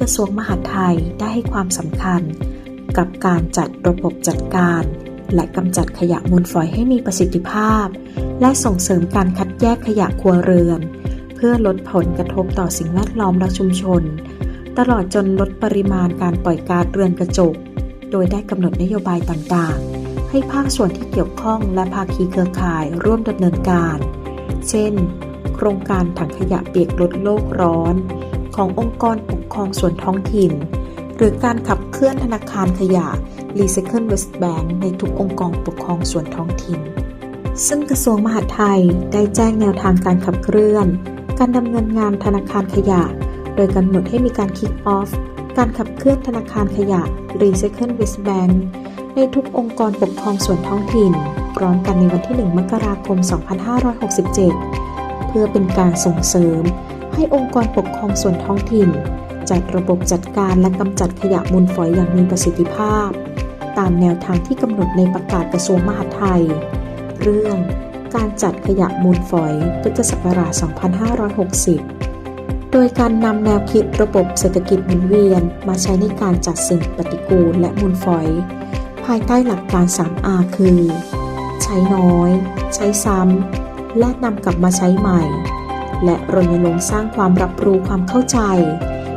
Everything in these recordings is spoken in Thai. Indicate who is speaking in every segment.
Speaker 1: กระทรวงมหาดไทยได้ให้ความสำคัญ กับการจัดระบบจัดการ และกำจัดขยะมูลฝอยให้มีประสิทธิภาพ และส่งเสริมการคัดแยกขยะครัวเรือน เพื่อลดผลกระทบต่อสิ่งแวดล้อมและชุมชน ตลอดจนลดปริมาณการปล่อยก๊าซเรือนกระจก โดยได้กำหนดนโยบายต่างๆ ให้ภาคส่วนที่เกี่ยวข้องและภาคีเครือข่ายร่วมดำเนินการ เช่น โครงการถังขยะเปียกลดโลกร้อน ขององค์กรปกครองส่วนท้องถิ่น หรือการขับเคลื่อนธนาคารขยะ Recycle West Bank ในทุกองค์กรปกครองส่วนท้องถิ่น ซึ่งกระทรวงมหาดไทยได้แจ้งแนวทางการขับเคลื่อน การดำเนินงานธนาคารขยะ โดยกำหนดให้มีการ kick off การขับเคลื่อนธนาคารขยะ Recycle West Bank ในทุกองค์กรปกครองส่วนท้องถิ่น พร้อมกันในวันที่ 1 มกราคม 2567 เพื่อเป็นการส่งเสริม ให้องค์กรปกครองส่วนท้องถิ่น จัดระบบจัดการและกำจัดขยะมูลฝอยอย่างมีประสิทธิภาพ ตามแนวทางที่กำหนดในประกาศกระทรวงมหาดไทย เรื่องการจัดขยะมูลฝอยพุทธศักราช 2560 โดยการนำแนวคิดระบบเศรษฐกิจหมุนเวียนมาใช้ในการจัดสิ่งปฏิกูลและมูลฝอย ภายใต้หลักการ 3R คือ ใช้น้อย ใช้ซ้ำ และนำกลับมาใช้ใหม่ และรณรงค์สร้างความรับรู้ความเข้าใจ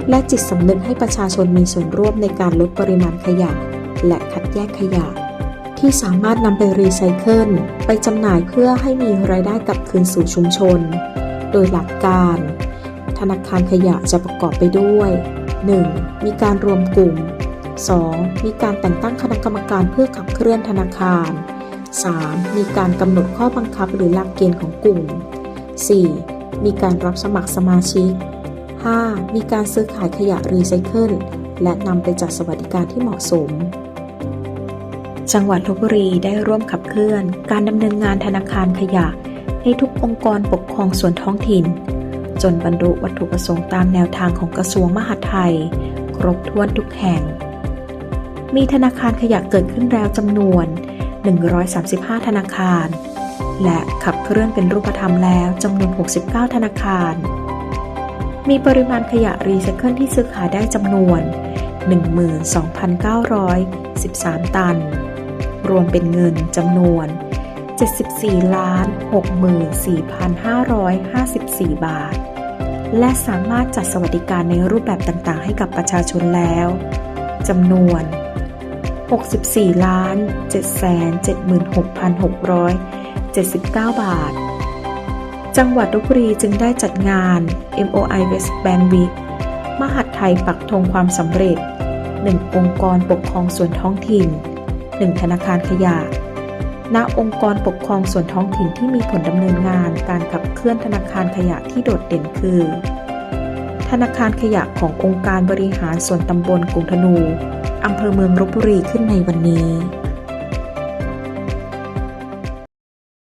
Speaker 1: และจิตสำนึกให้ประชาชนมีส่วนร่วมในการลดปริมาณขยะ และคัดแยกขยะ ที่สามารถนำไปรีไซเคิลไปจำหน่ายเพื่อให้มีรายได้กลับคืนสู่ชุมชน โดยหลักการ ธนาคารขยะจะประกอบไปด้วย 1. มีการรวมกลุ่ม 2. มีการแต่งตั้งคณะกรรมการเพื่อขับเคลื่อนธนาคาร 3. มีการกำหนดข้อบังคับหรือหลักเกณฑ์ของกลุ่ม 4. มีการรับสมัครสมาชิก 5. มีการซื้อขายขยะรีไซเคิลและนำไปจัดสวัสดิการที่เหมาะสม จังหวัดลบบุรีได้ร่วมขับเคลื่อน การดำเนินงานธนาคารขยะในทุกองค์กรปกครองส่วนท้องถิ่น จนบรรลุวัตถุประสงค์ตามแนวทางของกระทรวงมหาดไทย ครบถ้วนทุกแห่ง มีธนาคารขยะเกิดขึ้นแล้วจำนวน 135 ธนาคาร และขับเคลื่อนเป็นรูปธรรมแล้วจำนวน 69 ธนาคาร มีปริมาณขยะรีไซเคิลที่ซื้อขายได้จำนวน 12,913 ตัน รวมเป็นเงินจำนวน 74 ล้าน 64,554 บาท และสามารถจัดสวัสดิการในรูปแบบต่างๆ ให้กับประชาชนแล้วจำนวน 64 ล้าน 79 บาท จังหวัดลบบุรีจึงได้จัดงาน MOI West Bank Week มหัดไทยปักธงความสำเร็จ 1 องค์กรปกครองส่วนท้องถิ่น 1 ธนาคารขยะณองค์กรปกครองส่วนท้องถิ่นที่มีผลดำเนินงานการขับเคลื่อนธนาคารขยะที่โดดเด่นคือ ธนาคารขยะขององค์การบริหารส่วนตำบลกรุงธนูอำเภอเมืองลบบุรีขึ้นในวันนี้